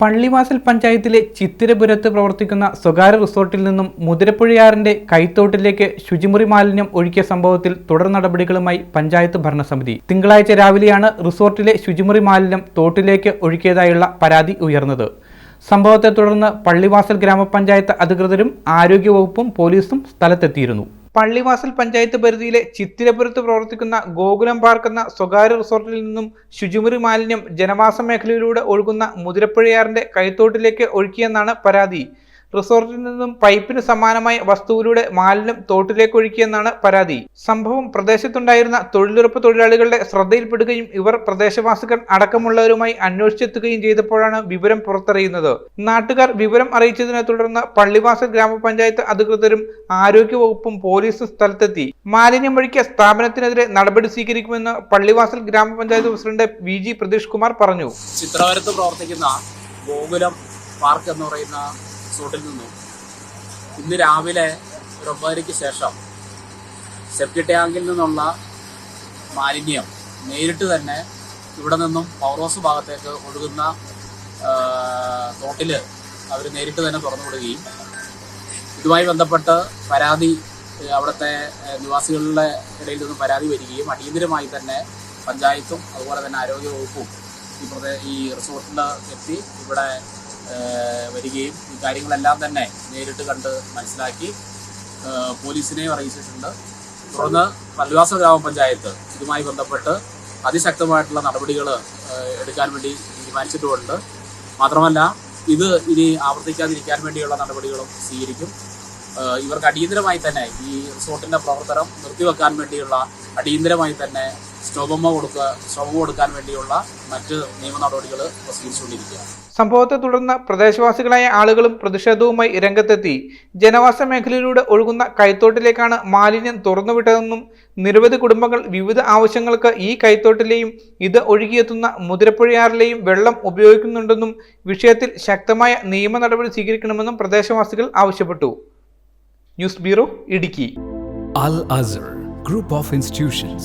പള്ളിവാസൽ പഞ്ചായത്തിലെ ചിത്തിരപുരത്ത് പ്രവർത്തിക്കുന്ന സ്വകാര്യ റിസോർട്ടിൽ നിന്നും മുതിരപ്പുഴയാറിന്റെ കൈത്തോട്ടിലേക്ക് ശുചിമുറി മാലിന്യം ഒഴുക്കിയ സംഭവത്തിൽ തുടർ നടപടികളുമായി പഞ്ചായത്ത് ഭരണസമിതി. തിങ്കളാഴ്ച രാവിലെയാണ് റിസോർട്ടിലെ ശുചിമുറി മാലിന്യം തോട്ടിലേക്ക് ഒഴുക്കിയതായുള്ള പരാതി ഉയർന്നത്. സംഭവത്തെ തുടർന്ന് പള്ളിവാസൽ ഗ്രാമപഞ്ചായത്ത് അധികൃതരും ആരോഗ്യവകുപ്പും പോലീസും സ്ഥലത്തെത്തിയിരുന്നു. പള്ളിവാസൽ പഞ്ചായത്ത് പരിധിയിലെ ചിത്തിരപുരത്ത് പ്രവർത്തിക്കുന്ന ഗോകുലം പാർക്ക് എന്ന സ്വകാര്യ റിസോർട്ടിൽ നിന്നും ശുചിമുറി മാലിന്യം ജനവാസ മേഖലയിലൂടെ ഒഴുകുന്ന മുതിരപ്പുഴയാറിന്റെ കൈത്തോട്ടിലേക്ക് ഒഴുക്കിയെന്നാണ് പരാതി. റിസോർട്ടിൽ നിന്നും പൈപ്പിന് സമാനമായ വസ്തുവിലൂടെ മാലിന്യം തോട്ടിലേക്ക് ഒഴുക്കിയെന്നാണ് പരാതി. സംഭവം പ്രദേശത്തുണ്ടായിരുന്ന തൊഴിലുറപ്പ് തൊഴിലാളികളുടെ ശ്രദ്ധയിൽപ്പെടുകയും ഇവർ പ്രദേശവാസികൾ അടക്കമുള്ളവരുമായി അന്വേഷിച്ചെത്തുകയും ചെയ്തപ്പോഴാണ് വിവരം പുറത്തറിയുന്നത്. നാട്ടുകാർ വിവരം അറിയിച്ചതിനെ തുടർന്ന് പള്ളിവാസൽ ഗ്രാമപഞ്ചായത്ത് അധികൃതരും ആരോഗ്യവകുപ്പും പോലീസും സ്ഥലത്തെത്തി. മാലിന്യം ഒഴുക്കിയ സ്ഥാപനത്തിനെതിരെ നടപടി സ്വീകരിക്കുമെന്ന് പള്ളിവാസൽ ഗ്രാമപഞ്ചായത്ത് president V G Pratheesh Kumar പറഞ്ഞു. ചിത്രവരത്ത് പ്രവർത്തിക്കുന്ന ഗോകുലം പാർക്ക് എന്ന് പറയുന്ന റിസോർട്ടിൽ നിന്നും ഇന്ന് രാവിലെ ഒരു ഒമ്പതരയ്ക്ക് ശേഷം സെപ്റ്റി ടാങ്കിൽ നിന്നുള്ള മാലിന്യം നേരിട്ട് തന്നെ ഇവിടെ നിന്നും പൗറോസ് ഭാഗത്തേക്ക് ഒഴുകുന്ന തോട്ടിൽ അവർ നേരിട്ട് തന്നെ തുറന്നുവിടുകയും ഇതുമായി ബന്ധപ്പെട്ട് പരാതി അവിടുത്തെ നിവാസികളുടെ ഇടയിൽ നിന്നും പരാതി വരികയും അടിയന്തരമായി തന്നെ പഞ്ചായത്തും അതുപോലെ തന്നെ ആരോഗ്യവകുപ്പും ഈ പ്രദേ ഈ റിസോർട്ടിൽ എത്തി ഇവിടെ വരികയും ഈ കാര്യങ്ങളെല്ലാം തന്നെ നേരിട്ട് കണ്ട് മനസ്സിലാക്കി പോലീസിനെയും അറിയിച്ചിട്ടുണ്ട്. തുടർന്ന് പല്ലുവാസ ഗ്രാമപഞ്ചായത്ത് ഇതുമായി ബന്ധപ്പെട്ട് അതിശക്തമായിട്ടുള്ള നടപടികൾ എടുക്കാൻ വേണ്ടി തീരുമാനിച്ചിട്ടുമുണ്ട്. മാത്രമല്ല ഇത് ഇനി ആവർത്തിക്കാതിരിക്കാൻ വേണ്ടിയുള്ള നടപടികളും സ്വീകരിക്കും. ഇവർക്ക് അടിയന്തരമായി തന്നെ ഈ റിസോർട്ടിന്റെ പ്രവർത്തനം നിർത്തിവെക്കാൻ വേണ്ടിയുള്ള അടിയന്തരമായി തന്നെ സ്റ്റോബമ്മ കൊടുക്കുക സ്റ്റോബമ്മ കൊടുക്കാൻ വേണ്ടിയുള്ള മറ്റ് നിയമ നടപടികൾ സ്വീകരിച്ചുകൊണ്ടിരിക്കുകയാണ് സംഭവത്തെ തുടർന്ന് പ്രദേശവാസികളായ ആളുകളും പ്രതിഷേധവുമായി രംഗത്തെത്തി. ജനവാസ മേഖലയിലൂടെ ഒഴുകുന്ന കൈത്തോട്ടിലേക്കാണ് മാലിന്യം തുറന്നുവിട്ടതെന്നും നിരവധി കുടുംബങ്ങൾ വിവിധ ആവശ്യങ്ങൾക്ക് ഈ കൈത്തോട്ടിലെയും ഇത് ഒഴുകിയെത്തുന്ന മുതിരപ്പുഴയാറിലെയും വെള്ളം ഉപയോഗിക്കുന്നുണ്ടെന്നും വിഷയത്തിൽ ശക്തമായ നിയമ നടപടി സ്വീകരിക്കണമെന്നും പ്രദേശവാസികൾ ആവശ്യപ്പെട്ടു. News bureau Idukki. Al Azhar group of Institutions,